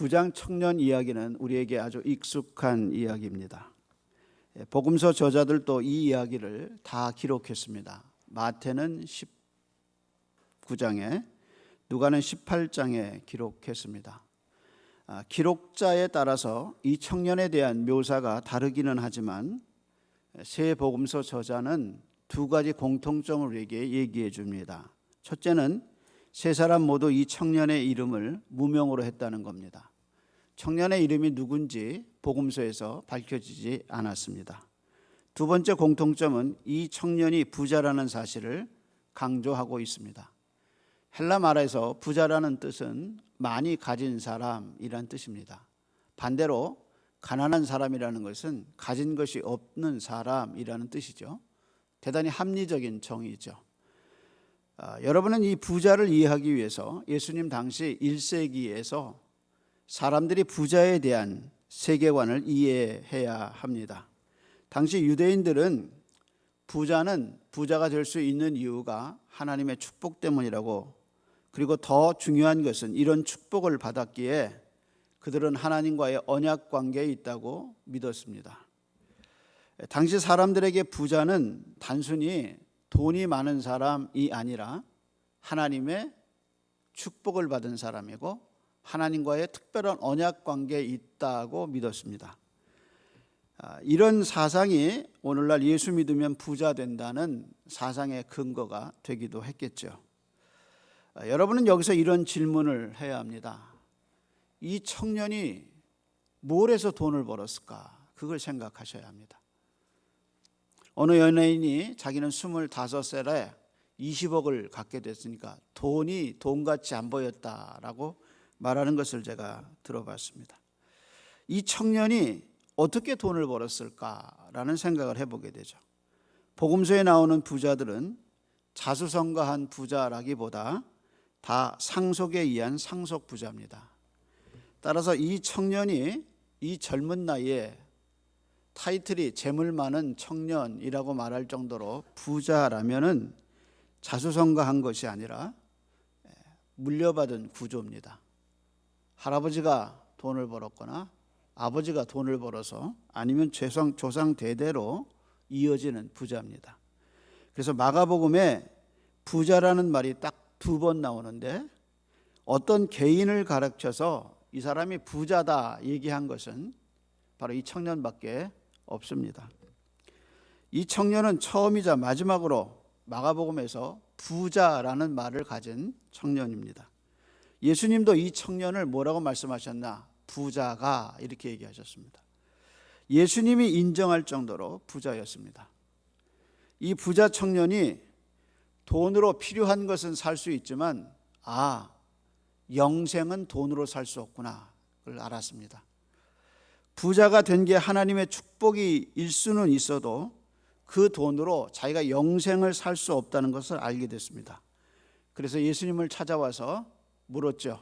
부장 청년 이야기는 우리에게 아주 익숙한 이야기입니다. 예, 복음서 저자들도 이 이야기를 다 기록했습니다. 마태는 19장에 누가는 18장에 기록했습니다. 아, 기록자에 따라서 이 청년에 대한 묘사가 다르기는 하지만 세 복음서 저자는 두 가지 공통점을 우리에게 얘기해 줍니다. 첫째는 세 사람 모두 이 청년의 이름을 무명으로 했다는 겁니다. 청년의 이름이 누군지 복음서에서 밝혀지지 않았습니다. 두 번째 공통점은 이 청년이 부자라는 사실을 강조하고 있습니다. 헬라 말에서 부자라는 뜻은 많이 가진 사람이란 뜻입니다. 반대로 가난한 사람이라는 것은 가진 것이 없는 사람이라는 뜻이죠. 대단히 합리적인 정의죠. 아, 여러분은 이 부자를 이해하기 위해서 예수님 당시 1세기에서 사람들이 부자에 대한 세계관을 이해해야 합니다. 당시 유대인들은 부자는 부자가 될 수 있는 이유가 하나님의 축복 때문이라고 그리고 더 중요한 것은 이런 축복을 받았기에 그들은 하나님과의 언약 관계에 있다고 믿었습니다. 당시 사람들에게 부자는 단순히 돈이 많은 사람이 아니라 하나님의 축복을 받은 사람이고 하나님과의 특별한 언약 관계에 있다고 믿었습니다. 아, 이런 사상이 오늘날 예수 믿으면 부자 된다는 사상의 근거가 되기도 했겠죠. 아, 여러분은 여기서 이런 질문을 해야 합니다. 이 청년이 뭘 해서 돈을 벌었을까? 그걸 생각하셔야 합니다. 어느 연예인이 자기는 25살에 20억을 갖게 됐으니까 돈이 돈같이 안 보였다라고 말하는 것을 제가 들어봤습니다. 이 청년이 어떻게 돈을 벌었을까라는 생각을 해보게 되죠. 복음서에 나오는 부자들은 자수성가한 부자라기보다 다 상속에 의한 상속 부자입니다. 따라서 이 청년이 이 젊은 나이에 타이틀이 재물 많은 청년이라고 말할 정도로 부자라면은 자수성가한 것이 아니라 물려받은 구조입니다. 할아버지가 돈을 벌었거나 아버지가 돈을 벌어서 아니면 조상, 조상 대대로 이어지는 부자입니다. 그래서 마가복음에 부자라는 말이 딱 두 번 나오는데 어떤 개인을 가르쳐서 이 사람이 부자다 얘기한 것은 바로 이 청년밖에 없습니다. 이 청년은 처음이자 마지막으로 마가복음에서 부자라는 말을 가진 청년입니다. 예수님도 이 청년을 뭐라고 말씀하셨나? 부자가 이렇게 얘기하셨습니다. 예수님이 인정할 정도로 부자였습니다. 이 부자 청년이 돈으로 필요한 것은 살 수 있지만 아, 영생은 돈으로 살 수 없구나. 그걸 알았습니다. 부자가 된 게 하나님의 축복이 일 수는 있어도 그 돈으로 자기가 영생을 살 수 없다는 것을 알게 됐습니다. 그래서 예수님을 찾아와서 물었죠.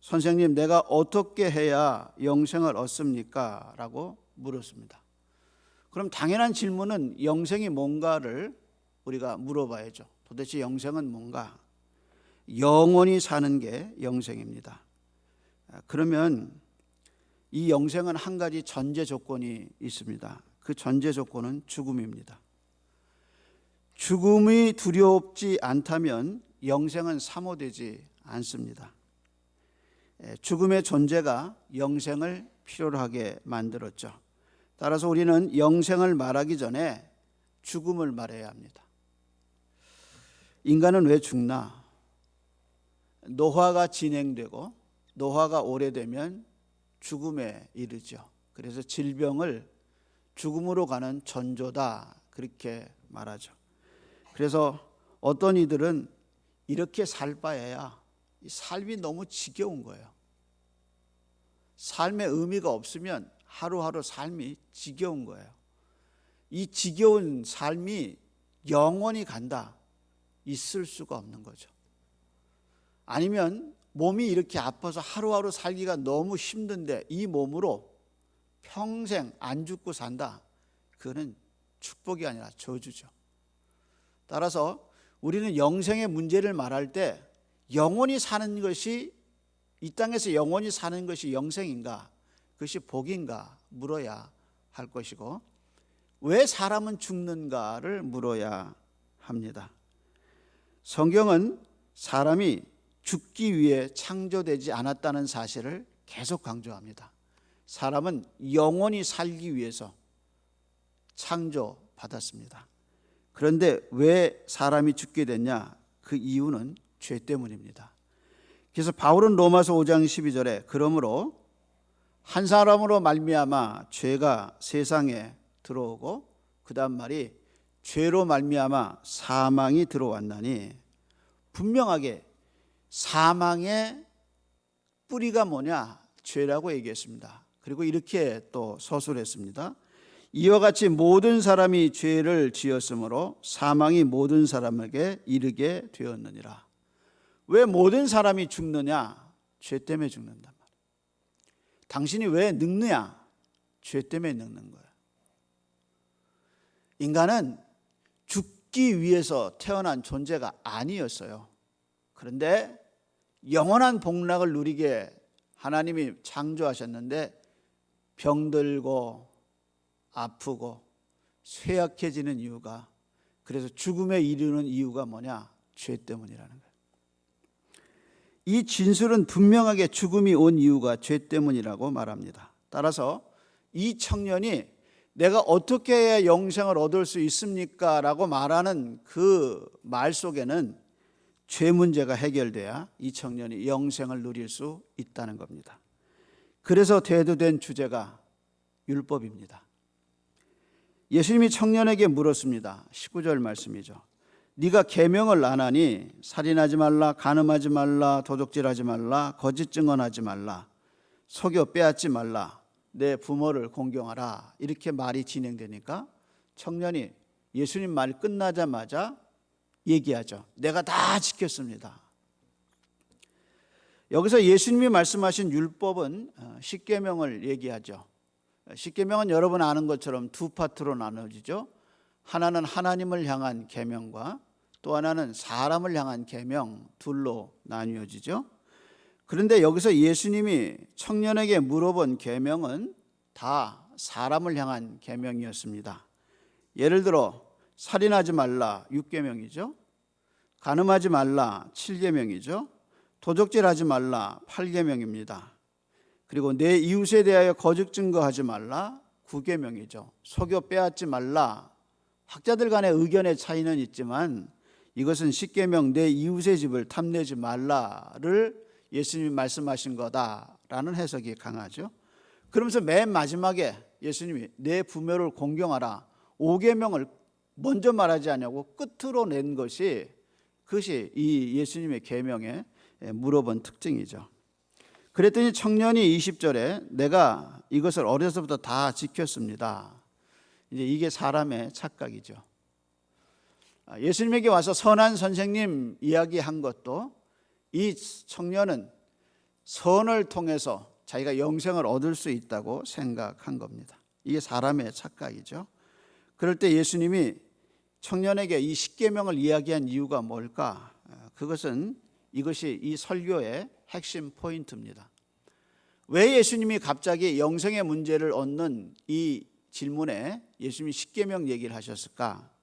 선생님, 내가 어떻게 해야 영생을 얻습니까? 라고 물었습니다. 그럼 당연한 질문은 영생이 뭔가를 우리가 물어봐야죠. 도대체 영생은 뭔가? 영원히 사는 게 영생입니다. 그러면 이 영생은 한 가지 전제 조건이 있습니다. 그 전제 조건은 죽음입니다. 죽음이 두렵지 않다면 영생은 사모되지 않습니다. 죽음의 존재가 영생을 필요로 하게 만들었죠. 따라서 우리는 영생을 말하기 전에 죽음을 말해야 합니다. 인간은 왜 죽나? 노화가 진행되고 노화가 오래되면 죽음에 이르죠. 그래서 질병을 죽음으로 가는 전조다 그렇게 말하죠. 그래서 어떤 이들은 이렇게 살 바에야 삶이 너무 지겨운 거예요. 삶의 의미가 없으면 하루하루 삶이 지겨운 거예요. 이 지겨운 삶이 영원히 간다. 있을 수가 없는 거죠. 아니면 몸이 이렇게 아파서 하루하루 살기가 너무 힘든데 이 몸으로 평생 안 죽고 산다. 그거는 축복이 아니라 저주죠. 따라서 우리는 영생의 문제를 말할 때 영원히 사는 것이 이 땅에서 영원히 사는 것이 영생인가? 그것이 복인가? 물어야 할 것이고 왜 사람은 죽는가를 물어야 합니다. 성경은 사람이 죽기 위해 창조되지 않았다는 사실을 계속 강조합니다. 사람은 영원히 살기 위해서 창조받았습니다. 그런데 왜 사람이 죽게 됐냐? 그 이유는 죄 때문입니다. 그래서 바울은 로마서 5장 12절에 그러므로 한 사람으로 말미암아 죄가 세상에 들어오고 그다음 말이 죄로 말미암아 사망이 들어왔나니 분명하게 사망의 뿌리가 뭐냐? 죄라고 얘기했습니다. 그리고 이렇게 또 서술했습니다. 이와 같이 모든 사람이 죄를 지었으므로 사망이 모든 사람에게 이르게 되었느니라. 왜 모든 사람이 죽느냐? 죄 때문에 죽는단 말이에요. 당신이 왜 늙느냐? 죄 때문에 늙는 거예요. 인간은 죽기 위해서 태어난 존재가 아니었어요. 그런데 영원한 복락을 누리게 하나님이 창조하셨는데 병들고 아프고 쇠약해지는 이유가 그래서 죽음에 이르는 이유가 뭐냐? 죄 때문이라는 거예요. 이 진술은 분명하게 죽음이 온 이유가 죄 때문이라고 말합니다. 따라서 이 청년이 내가 어떻게 해야 영생을 얻을 수 있습니까? 라고 말하는 그 말 속에는 죄 문제가 해결돼야 이 청년이 영생을 누릴 수 있다는 겁니다. 그래서 대두된 주제가 율법입니다. 예수님이 청년에게 물었습니다. 19절 말씀이죠. 네가 계명을 안 하니 살인하지 말라, 간음하지 말라, 도둑질하지 말라, 거짓 증언하지 말라, 속여 빼앗지 말라, 내 부모를 공경하라. 이렇게 말이 진행되니까 청년이 예수님 말 끝나자마자 얘기하죠. 내가 다 지켰습니다. 여기서 예수님이 말씀하신 율법은 어, 십계명을 얘기하죠. 십계명은 여러분 아는 것처럼 두 파트로 나눠지죠. 하나는 하나님을 향한 계명과 또 하나는 사람을 향한 계명 둘로 나뉘어지죠. 그런데 여기서 예수님이 청년에게 물어본 계명은 다 사람을 향한 계명이었습니다. 예를 들어 살인하지 말라 6계명이죠. 간음하지 말라 7계명이죠. 도적질하지 말라 8계명입니다. 그리고 내 이웃에 대하여 거짓 증거하지 말라 9계명이죠. 속여 빼앗지 말라. 학자들 간의 의견의 차이는 있지만 이것은 10계명 내 이웃의 집을 탐내지 말라를 예수님이 말씀하신 거다라는 해석이 강하죠. 그러면서 맨 마지막에 예수님이 내 부모를 공경하라 5계명을 먼저 말하지 않냐고 끝으로 낸 것이 그것이 이 예수님의 계명에 물어본 특징이죠. 그랬더니 청년이 20절에 내가 이것을 어려서부터 다 지켰습니다. 이제 이게 사람의 착각이죠. 아, 예수님에게 와서 선한 선생님 이야기한 것도 이 청년은 선을 통해서 자기가 영생을 얻을 수 있다고 생각한 겁니다. 이게 사람의 착각이죠. 그럴 때 예수님이 청년에게 이 십계명을 이야기한 이유가 뭘까? 아, 그것은 이것이 이 설교의 핵심 포인트입니다. 왜 예수님이 갑자기 영생의 문제를 얻는 이 질문에 예수님이 십계명 얘기를 하셨을까?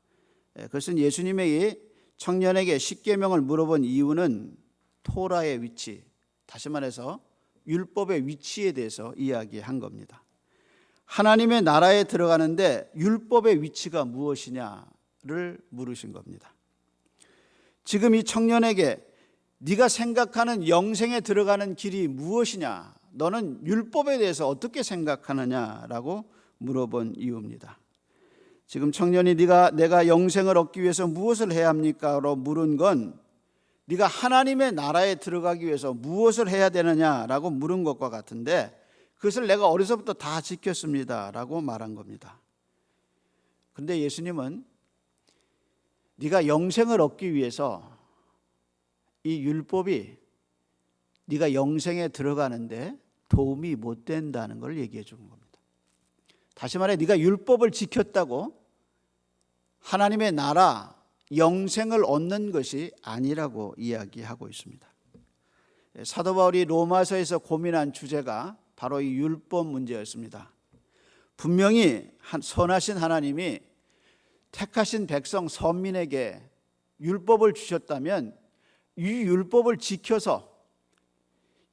예, 그것은 예수님에게 청년에게 십계명을 물어본 이유는 토라의 위치, 다시 말해서 율법의 위치에 대해서 이야기한 겁니다. 하나님의 나라에 들어가는데 율법의 위치가 무엇이냐를 물으신 겁니다. 지금 이 청년에게 네가 생각하는 영생에 들어가는 길이 무엇이냐? 너는 율법에 대해서 어떻게 생각하느냐라고 물어본 이유입니다. 지금 청년이 네가 내가 영생을 얻기 위해서 무엇을 해야 합니까로 물은 건 네가 하나님의 나라에 들어가기 위해서 무엇을 해야 되느냐라고 물은 것과 같은데 그것을 내가 어려서부터 다 지켰습니다라고 말한 겁니다. 근데 예수님은 네가 영생을 얻기 위해서 이 율법이 네가 영생에 들어가는데 도움이 못 된다는 걸 얘기해 주는 겁니다. 다시 말해 네가 율법을 지켰다고 하나님의 나라 영생을 얻는 것이 아니라고 이야기하고 있습니다. 사도 바울이 로마서에서 고민한 주제가 바로 이 율법 문제였습니다. 분명히 한- 선하신 하나님이 택하신 백성 선민에게 율법을 주셨다면 이 율법을 지켜서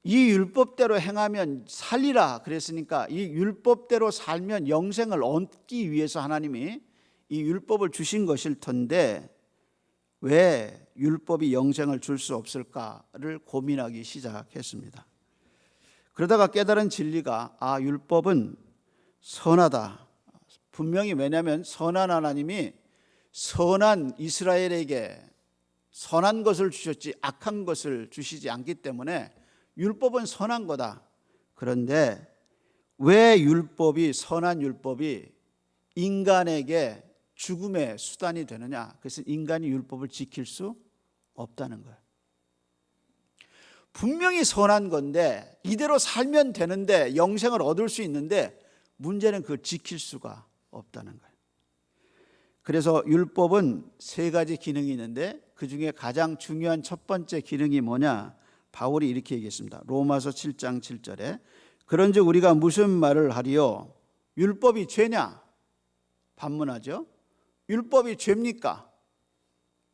이 율법대로 행하면 살리라 그랬으니까 이 율법대로 살면 영생을 얻기 위해서 하나님이 이 율법을 주신 것일 텐데 왜 율법이 영생을 줄 수 없을까를 고민하기 시작했습니다. 그러다가 깨달은 진리가 아 율법은 선하다. 분명히 왜냐하면 선한 하나님이 선한 이스라엘에게 선한 것을 주셨지 악한 것을 주시지 않기 때문에 율법은 선한 거다. 그런데 왜 율법이 선한 율법이 인간에게 죽음의 수단이 되느냐? 그것은 인간이 율법을 지킬 수 없다는 거예요. 분명히 선한 건데 이대로 살면 되는데 영생을 얻을 수 있는데 문제는 그걸 지킬 수가 없다는 거예요. 그래서 율법은 세 가지 기능이 있는데 그 중에 가장 중요한 첫 번째 기능이 뭐냐? 바울이 이렇게 얘기했습니다. 로마서 7장 7절에 그런즉 우리가 무슨 말을 하리요? 율법이 죄냐? 반문하죠. 율법이 죄입니까?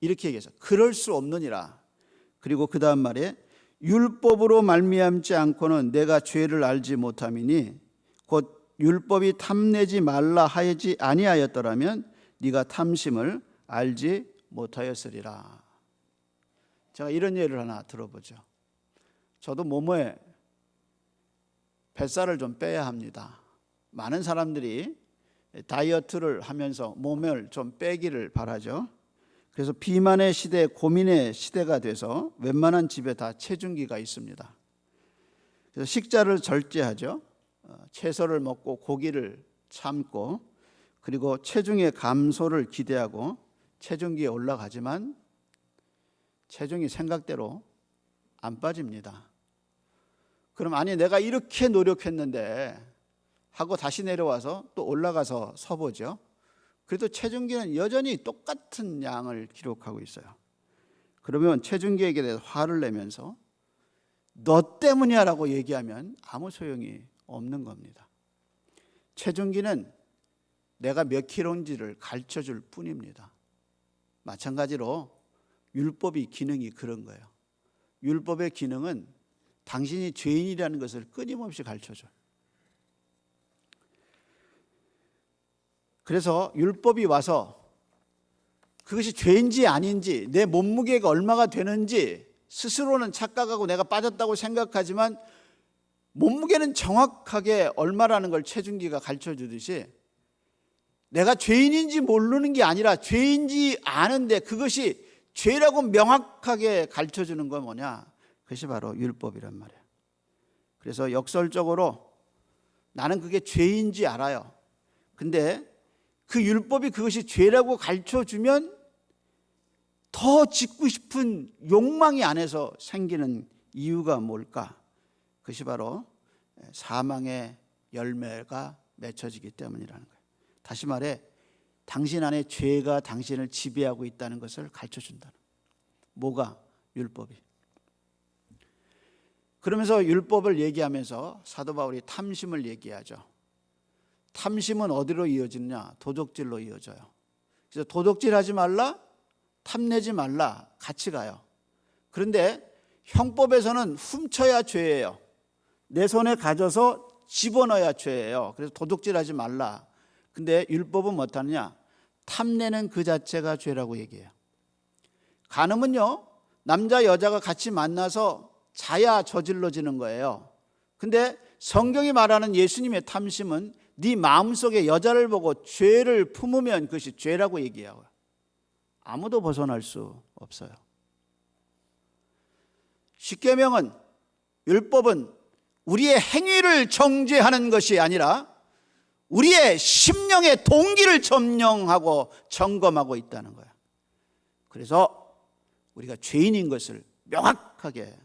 이렇게 얘기해서 그럴 수 없느니라. 그리고 그 다음 말에 율법으로 말미암지 않고는 내가 죄를 알지 못함이니 곧 율법이 탐내지 말라 하지 아니하였더라면 네가 탐심을 알지 못하였으리라. 제가 이런 예를 하나 들어보죠. 저도 몸에 뱃살을 좀 빼야 합니다. 많은 사람들이 다이어트를 하면서 몸을 좀 빼기를 바라죠. 그래서 비만의 시대, 고민의 시대가 돼서 웬만한 집에 다 체중기가 있습니다. 그래서 식자를 절제하죠. 어, 채소를 먹고 고기를 참고 그리고 체중의 감소를 기대하고 체중기에 올라가지만 체중이 생각대로 안 빠집니다. 그럼 아니 내가 이렇게 노력했는데 하고 다시 내려와서 또 올라가서 서보죠. 그래도 체중계는 여전히 똑같은 양을 기록하고 있어요. 그러면 체중계에게 대해서 화를 내면서 너 때문이야라고 얘기하면 아무 소용이 없는 겁니다. 체중기는 내가 몇 킬로인지를 가르쳐 줄 뿐입니다. 마찬가지로 율법이 기능이 그런 거예요. 율법의 기능은 당신이 죄인이라는 것을 끊임없이 가르쳐 줘요. 그래서 율법이 와서 그것이 죄인지 아닌지 내 몸무게가 얼마가 되는지 스스로는 착각하고 내가 빠졌다고 생각하지만 몸무게는 정확하게 얼마라는 걸 체중기가 가르쳐 주듯이 내가 죄인인지 모르는 게 아니라 죄인지 아는데 그것이 죄라고 명확하게 가르쳐 주는 건 뭐냐? 그것이 바로 율법이란 말이에요. 그래서 역설적으로 나는 그게 죄인지 알아요. 근데 그 율법이 그것이 죄라고 가르쳐 주면 더 짓고 싶은 욕망이 안에서 생기는 이유가 뭘까? 그것이 바로 사망의 열매가 맺혀지기 때문이라는 거예요. 다시 말해 당신 안에 죄가 당신을 지배하고 있다는 것을 가르쳐 준다는. 뭐가 율법이. 그러면서 율법을 얘기하면서 사도 바울이 탐심을 얘기하죠. 탐심은 어디로 이어지느냐? 도적질로 이어져요. 그래서 도적질 하지 말라, 탐내지 말라, 같이 가요. 그런데 형법에서는 훔쳐야 죄예요. 내 손에 가져서 집어넣어야 죄예요. 그래서 도둑질 하지 말라. 근데 율법은 못하느냐? 탐내는 그 자체가 죄라고 얘기해요. 간음은요, 남자, 여자가 같이 만나서 자야 저질러지는 거예요. 근데 성경이 말하는 예수님의 탐심은 네 마음속에 여자를 보고 죄를 품으면 그것이 죄라고 얘기해요. 아무도 벗어날 수 없어요. 십계명은 율법은 우리의 행위를 정죄하는 것이 아니라 우리의 심령의 동기를 점령하고 점검하고 있다는 거야. 그래서 우리가 죄인인 것을 명확하게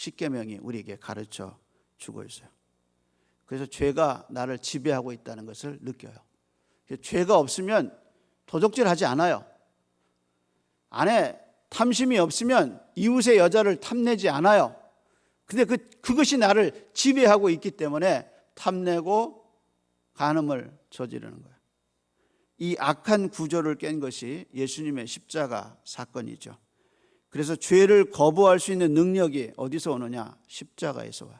십계명이 우리에게 가르쳐 주고 있어요. 그래서 죄가 나를 지배하고 있다는 것을 느껴요. 죄가 없으면 도적질하지 않아요. 안에 탐심이 없으면 이웃의 여자를 탐내지 않아요. 근데 그 그것이 나를 지배하고 있기 때문에 탐내고 간음을 저지르는 거예요. 이 악한 구조를 깬 것이 예수님의 십자가 사건이죠. 그래서 죄를 거부할 수 있는 능력이 어디서 오느냐? 십자가에서 와요.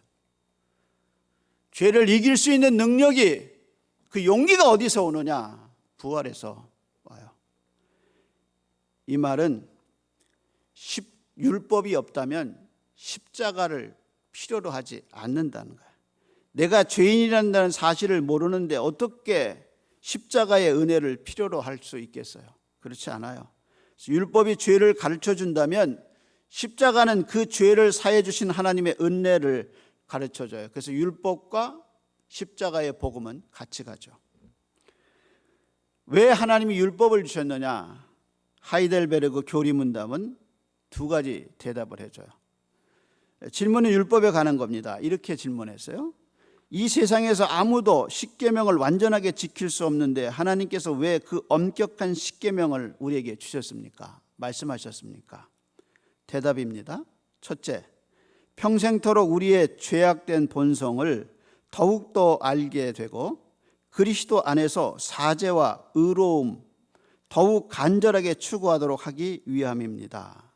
죄를 이길 수 있는 능력이 그 용기가 어디서 오느냐? 부활에서 와요. 이 말은 십, 율법이 없다면 십자가를 필요로 하지 않는다는 거예요. 내가 죄인이란다는 사실을 모르는데 어떻게 십자가의 은혜를 필요로 할 수 있겠어요? 그렇지 않아요. 율법이 죄를 가르쳐 준다면 십자가는 그 죄를 사해 주신 하나님의 은혜를 가르쳐 줘요. 그래서 율법과 십자가의 복음은 같이 가죠. 왜 하나님이 율법을 주셨느냐? 하이델베르그 교리 문답은 두 가지 대답을 해줘요. 질문은 율법에 관한 겁니다. 이렇게 질문했어요. 이 세상에서 아무도 십계명을 완전하게 지킬 수 없는데 하나님께서 왜 그 엄격한 십계명을 우리에게 주셨습니까? 말씀하셨습니까? 대답입니다. 첫째, 평생토록 우리의 죄악된 본성을 더욱더 알게 되고 그리스도 안에서 사죄와 의로움 더욱 간절하게 추구하도록 하기 위함입니다.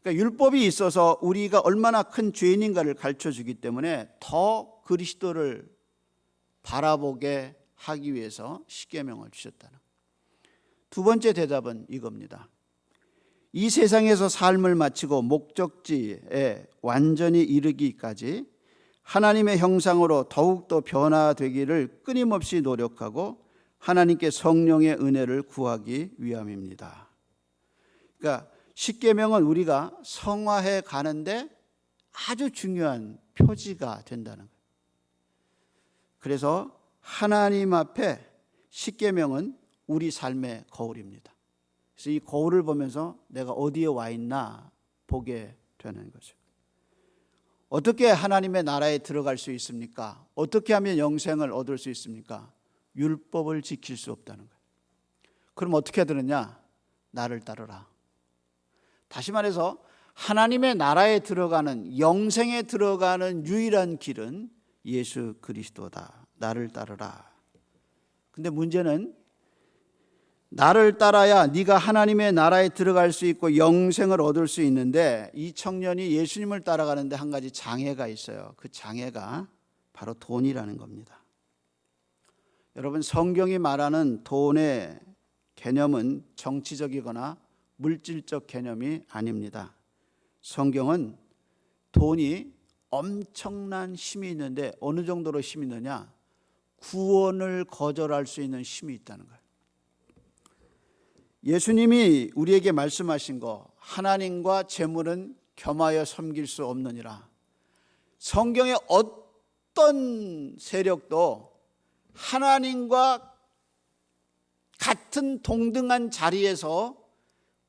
그러니까 율법이 있어서 우리가 얼마나 큰 죄인인가를 가르쳐 주기 때문에 더 그리스도를 바라보게 하기 위해서 십계명을 주셨다는. 두 번째 대답은 이겁니다. 이 세상에서 삶을 마치고 목적지에 완전히 이르기까지 하나님의 형상으로 더욱더 변화되기를 끊임없이 노력하고 하나님께 성령의 은혜를 구하기 위함입니다. 그러니까 십계명은 우리가 성화해 가는데 아주 중요한 표지가 된다는 거예요. 그래서 하나님 앞에 십계명은 우리 삶의 거울입니다. 그래서 이 거울을 보면서 내가 어디에 와 있나 보게 되는 거죠. 어떻게 하나님의 나라에 들어갈 수 있습니까? 어떻게 하면 영생을 얻을 수 있습니까? 율법을 지킬 수 없다는 거예요. 그럼 어떻게 들었냐? 나를 따르라. 다시 말해서 하나님의 나라에 들어가는 영생에 들어가는 유일한 길은 예수 그리스도다. 나를 따르라. 근데 문제는 나를 따라야 네가 하나님의 나라에 들어갈 수 있고 영생을 얻을 수 있는데 이 청년이 예수님을 따라가는데 한 가지 장애가 있어요. 그 장애가 바로 돈이라는 겁니다. 여러분 성경이 말하는 돈의 개념은 정치적이거나 물질적 개념이 아닙니다. 성경은 돈이 엄청난 힘이 있는데 어느 정도로 힘이 있느냐? 구원을 거절할 수 있는 힘이 있다는 거예요. 예수님이 우리에게 말씀하신 거 하나님과 재물은 겸하여 섬길 수 없느니라. 성경의 어떤 세력도 하나님과 같은 동등한 자리에서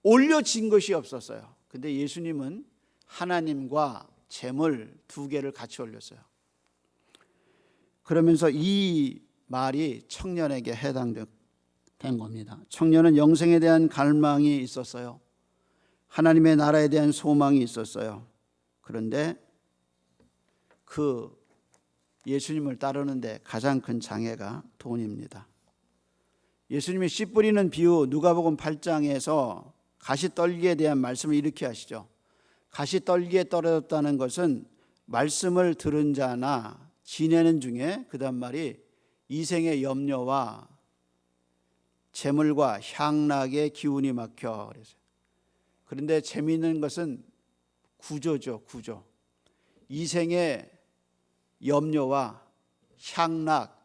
올려진 것이 없었어요. 근데 예수님은 하나님과 재물 두 개를 같이 올렸어요. 그러면서 이 말이 청년에게 해당된 겁니다. 청년은 영생에 대한 갈망이 있었어요. 하나님의 나라에 대한 소망이 있었어요. 그런데 그 예수님을 따르는데 가장 큰 장애가 돈입니다. 예수님이 씨 뿌리는 비유 누가복음 8장에서 가시 떨기에 대한 말씀을 이렇게 하시죠. 가시 떨기에 떨어졌다는 것은 말씀을 들은 자나 지내는 중에 그다음 말이 이생의 염려와 재물과 향락의 기운이 막혀 그래서 그런데 재미있는 것은 구조죠 구조. 이생의 염려와 향락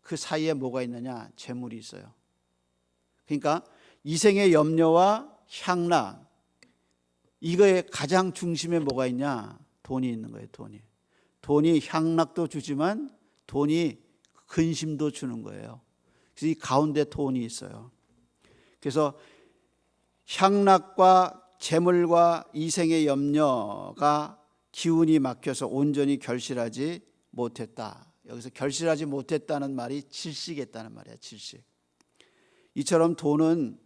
그 사이에 뭐가 있느냐? 재물이 있어요. 그러니까 이생의 염려와 향락 이거의 가장 중심에 뭐가 있냐 돈이 있는 거예요 돈이 돈이 향락도 주지만 돈이 근심도 주는 거예요. 그래서 이 가운데 돈이 있어요. 그래서 향락과 재물과 이생의 염려가 기운이 막혀서 온전히 결실하지 못했다. 여기서 결실하지 못했다는 말이 질식했다는 말이야, 질식. 이처럼 돈은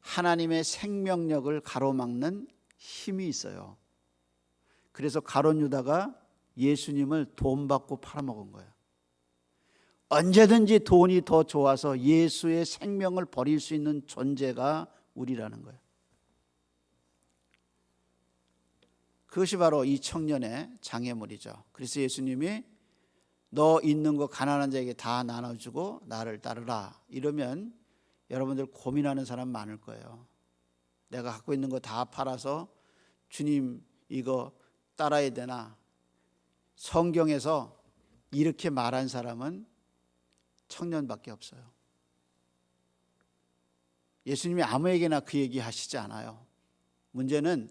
하나님의 생명력을 가로막는 힘이 있어요. 그래서 가론 유다가 예수님을 돈 받고 팔아먹은 거예요. 언제든지 돈이 더 좋아서 예수의 생명을 버릴 수 있는 존재가 우리라는 거예요. 그것이 바로 이 청년의 장애물이죠. 그래서 예수님이 너 있는 거 가난한 자에게 다 나눠주고 나를 따르라. 이러면 여러분들 고민하는 사람 많을 거예요. 내가 갖고 있는 거 다 팔아서 주님 이거 따라야 되나? 성경에서 이렇게 말한 사람은 청년밖에 없어요. 예수님이 아무에게나 그 얘기 하시지 않아요. 문제는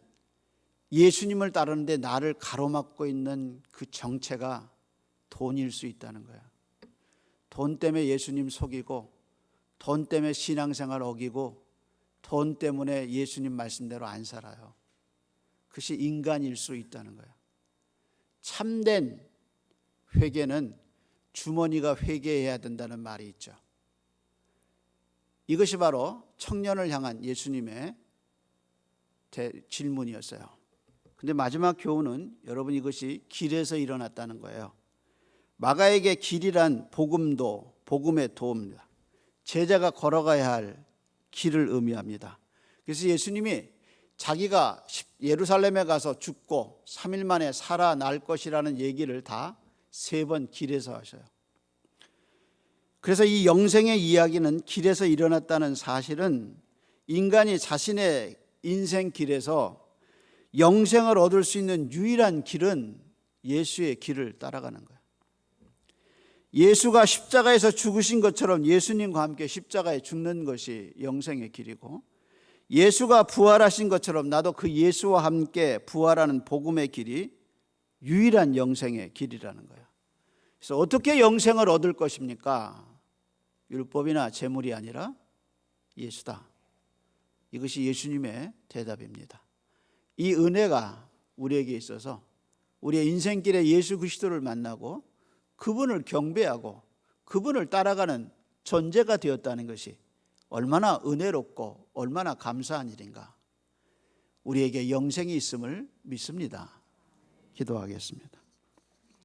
예수님을 따르는데 나를 가로막고 있는 그 정체가 돈일 수 있다는 거야. 돈 때문에 예수님 속이고 돈 때문에 신앙생활 어기고 돈 때문에 예수님 말씀대로 안 살아요. 그것이 인간일 수 있다는 거야. 참된 회개는 주머니가 회개해야 된다는 말이 있죠. 이것이 바로 청년을 향한 예수님의 대- 질문이었어요. 근데 마지막 교훈은 여러분 이것이 길에서 일어났다는 거예요. 마가에게 길이란 복음도 복음의 도입니다. 제자가 걸어가야 할 길을 의미합니다. 그래서 예수님이 자기가 예루살렘에 가서 죽고 3일 만에 살아날 것이라는 얘기를 다 세 번 길에서 하셔요. 그래서 이 영생의 이야기는 길에서 일어났다는 사실은 인간이 자신의 인생 길에서 영생을 얻을 수 있는 유일한 길은 예수의 길을 따라가는 거예요. 예수가 십자가에서 죽으신 것처럼 예수님과 함께 십자가에 죽는 것이 영생의 길이고 예수가 부활하신 것처럼 나도 그 예수와 함께 부활하는 복음의 길이 유일한 영생의 길이라는 거예요. 그래서 어떻게 영생을 얻을 것입니까? 율법이나 재물이 아니라 예수다. 이것이 예수님의 대답입니다. 이 은혜가 우리에게 있어서 우리의 인생길에 예수 그리스도를 만나고 그분을 경배하고 그분을 따라가는 존재가 되었다는 것이 얼마나 은혜롭고 얼마나 감사한 일인가. 우리에게 영생이 있음을 믿습니다. 기도하겠습니다.